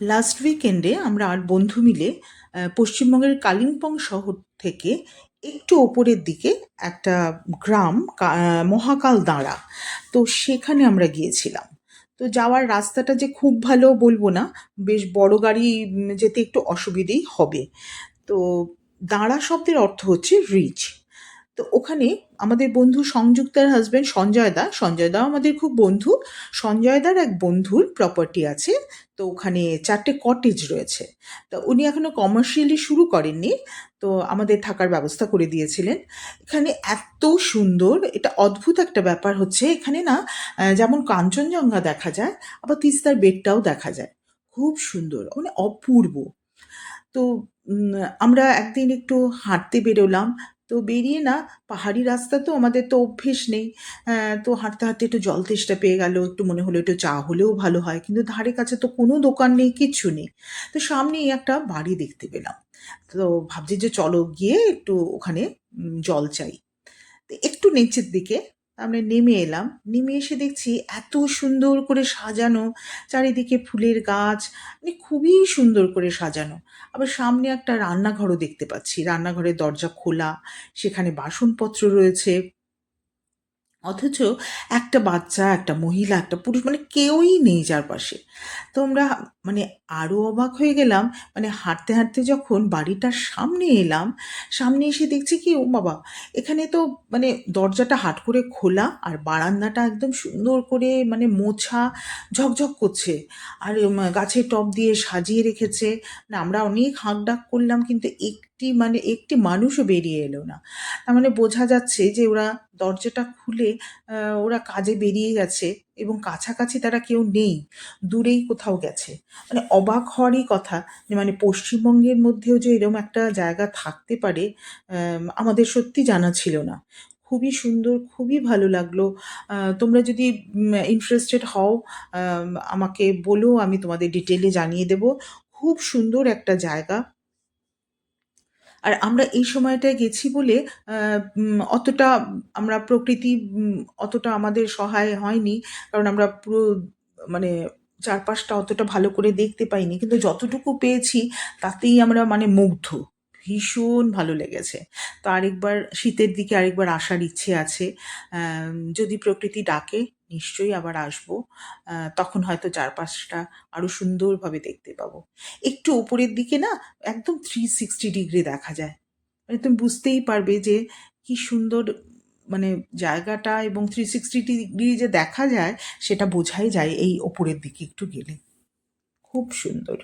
Last উইকেন্ডে আমরা আর বন্ধু মিলে পশ্চিমবঙ্গের কালিম্পং শহর থেকে একটু ওপরের দিকে একটা গ্রাম মহাকাল দাঁড়া। তো সেখানে আমরা গিয়েছিলাম। তো যাওয়ার রাস্তাটা যে খুব ভালো বলব না, বেশ বড় গাড়ি যেতে একটু অসুবিধেই হবে। তো দাঁড়া শব্দের অর্থ হচ্ছে রিচ তো ওখানে আমাদের বন্ধু সংযুক্তার হাজবেন্ড সঞ্জয় দা, সঞ্জয় দাও আমাদের খুব বন্ধু। সঞ্জয় দার এক বন্ধুর প্রপার্টি আছে, তো ওখানে চারটে কটেজ রয়েছে। তো উনি এখনও কমার্শিয়ালি শুরু করেননি, তো আমাদের থাকার ব্যবস্থা করে দিয়েছিলেন। এখানে এত সুন্দর, এটা অদ্ভুত একটা ব্যাপার হচ্ছে, এখানে না যেমন কাঞ্চনজঙ্ঘা দেখা যায়, আবার তিস্তার বেডটাও দেখা যায়। খুব সুন্দর মানে অপূর্ব। তো আমরা একদিন একটু হাঁটতে বেরোলাম তো বেরিয়ে না পাহাড়ি রাস্তা তো আমাদের তো অভ্যেস নেই। তো হাঁটতে হাঁটতে একটু জল তেষ্টা পেয়ে গেল, একটু মনে হলো একটু চা হলেও ভালো হয়, কিন্তু ধারে কাছে তো কোনো দোকান নেই, কিচ্ছু নেই। তো সামনেই একটা বাড়ি দেখতে পেলাম। তো ভাবছি যে চলো গিয়ে একটু ওখানে জল চাই। একটু নিচের দিকে আমরা নেমে এলাম। নেমে এসে দেখছি এত সুন্দর করে সাজানো, চারিদিকে ফুলের গাছ মানে খুবই সুন্দর করে সাজানো। আবার সামনে একটা রান্নাঘরও দেখতে পাচ্ছি। রান্নাঘরের দরজা খোলা, সেখানে বাসনপত্র রয়েছে। অথচ একটা বাচ্চা, একটা মহিলা, একটা পুরুষ মানে কেউই নেই চারপাশে তো আমরা মানে আরও অবাক হয়ে গেলাম মানে হাঁটতে হাঁটতে যখন বাড়িটার সামনে এলাম, সামনে এসে দেখছি কি, ও বাবা, এখানে তো মানে দরজাটা হাট করে খোলা আর বারান্দাটা একদম সুন্দর করে মানে মোছা, ঝকঝক করছে। আর গাছের টব দিয়ে সাজিয়ে রেখেছে। না, আমরা অনেক হাঁক ডাক করলাম, কিন্তু একটি মানে একটি মানুষও বেরিয়ে এলো না। তার মানে বোঝা যাচ্ছে যে ওরা দরজাটা খুলে ওরা কাজে বেরিয়ে গেছে এবং কাছাকাছি তারা কেউ নেই, দূরেই কোথাও গেছে। মানে অবাক হওয়ারই কথা যে মানে পশ্চিমবঙ্গের মধ্যেও যে এরকম একটা জায়গা থাকতে পারে আমাদের সত্যি জানা ছিল না। খুবই সুন্দর, খুবই ভালো লাগল। তোমরা যদি ইন্টারেস্টেড হও আমাকে বলো, আমি তোমাদের ডিটেলে জানিয়ে দেব। খুব সুন্দর একটা জায়গা। আর আমরা এই সময়টায় গেছি বলে অতটা আমরা প্রকৃতি অতটা আমাদের সহায় হয়নি। কারণ আমরা পুরো মানে চারপাশটা অতটা ভালো করে দেখতে পাইনি। কিন্তু যতটুকু পেয়েছি, তাতেই আমরা মানে মুগ্ধ। ভীষণ ভালো লেগেছে। তো আরেকবার শীতের দিকে আরেকবার আসার ইচ্ছে আছে। যদি প্রকৃতি ডাকে, নিশ্চয়ই আবার আসব। তখন হয়তো চারপাশটা আরও সুন্দরভাবে দেখতে পাবো। একটু উপরের দিকে না, একদম থ্রি সিক্সটি ডিগ্রি দেখা যায়। মানে তুমি বুঝতেই পারবে যে কি সুন্দর মানে জায়গাটা এবং থ্রি সিক্সটি ডিগ্রি যে দেখা যায়, সেটা বোঝাই যায় এই ওপরের দিকে একটু গেলে। খুব সুন্দর।